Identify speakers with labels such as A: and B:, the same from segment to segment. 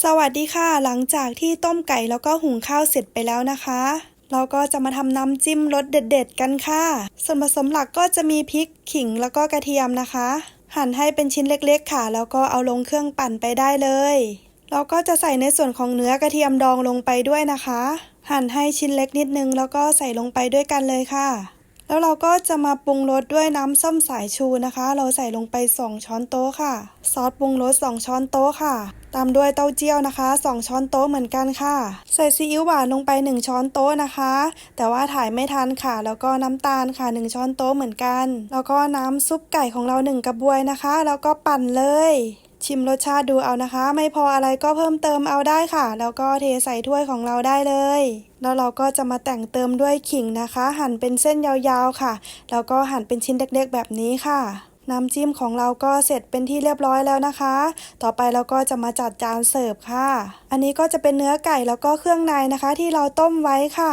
A: สวัสดีค่ะ หลังจากที่ต้มไก่แล้วก็หุงข้าวเสร็จไปแล้วนะคะ เราก็จะมาทำน้ำจิ้มรสเด็ด ๆ กันค่ะ ส่วนผสมหลักก็จะมีพริกขิงแล้วก็กระเทียมนะคะ หั่นให้เป็นชิ้นเล็กๆค่ะ แล้วก็เอาลงเครื่องปั่นไปได้เลย เราก็จะใส่ในส่วนของเนื้อกระเทียมดองลงไปด้วยนะคะ หั่นให้ชิ้นเล็กนิดนึงแล้วก็ใส่ลงไปด้วยกันเลยค่ะ แล้วเราก็จะมาปรุงรสด้วยน้ำส้มสายชูนะคะ เราใส่ลงไป 2 ช้อนโต๊ะค่ะ ซอสปรุงรส 2 ช้อนโต๊ะค่ะ ตามด้วยเต้าเจี้ยวนะคะ 2 ช้อนโต๊ะเหมือนกันค่ะ ใส่ซีอิ๊วหวานลงไป 1 ช้อนโต๊ะนะคะ แต่ว่าถ่ายไม่ทันค่ะ แล้วก็น้ำตาลค่ะ 1 ช้อนโต๊ะเหมือนกัน แล้วก็น้ำซุปไก่ของเรา 1 กระบวยนะคะ แล้วก็ปั่นเลย ชิมรสชาติดูเอานะคะ ไม่พออะไรก็เพิ่มเติมเอาได้ค่ะ แล้วก็เทใส่ถ้วยของเราได้เลย แล้วเราก็จะมาแต่งเติมด้วยขิงนะคะ หั่นเป็นเส้นยาวๆค่ะ แล้วก็หั่นเป็นชิ้นเล็กๆแบบนี้ค่ะน้ำจิ้มของเราก็เสร็จเป็นที่เรียบร้อยแล้วนะคะ ต่อไปเราก็จะมาจัดจานเสิร์ฟค่ะ อันนี้ก็จะเป็นเนื้อไก่แล้วก็เครื่องในนะคะ ที่เราต้มไว้ค่ะ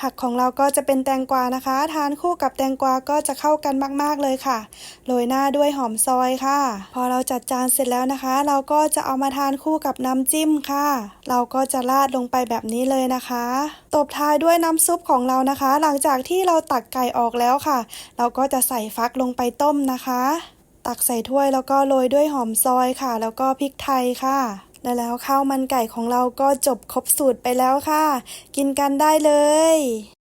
A: ผักของเราก็จะเป็นแตงกวานะคะ ทานคู่กับแตงกวาก็จะเข้ากันมาก ๆ เลยค่ะ โรยหน้าด้วยหอมซอยค่ะ พอเราจัดจานเสร็จแล้วนะคะ เราก็จะเอามาทานคู่กับน้ำจิ้มค่ะ เราก็จะราดลงไปแบบนี้เลยนะคะ ตบท้ายด้วยน้ำซุปของเรานะคะ หลังจากที่เราตักไก่ออกแล้วค่ะ เราก็จะใส่ฟักลงไปต้มนะคะ ตักใส่ถ้วยแล้วก็โรยด้วยหอมซอยค่ะ แล้วก็พริกไทยค่ะ และแล้วข้าวมันไก่ของเราก็จบครบสูตรไปแล้วค่ะ กินกันได้เลย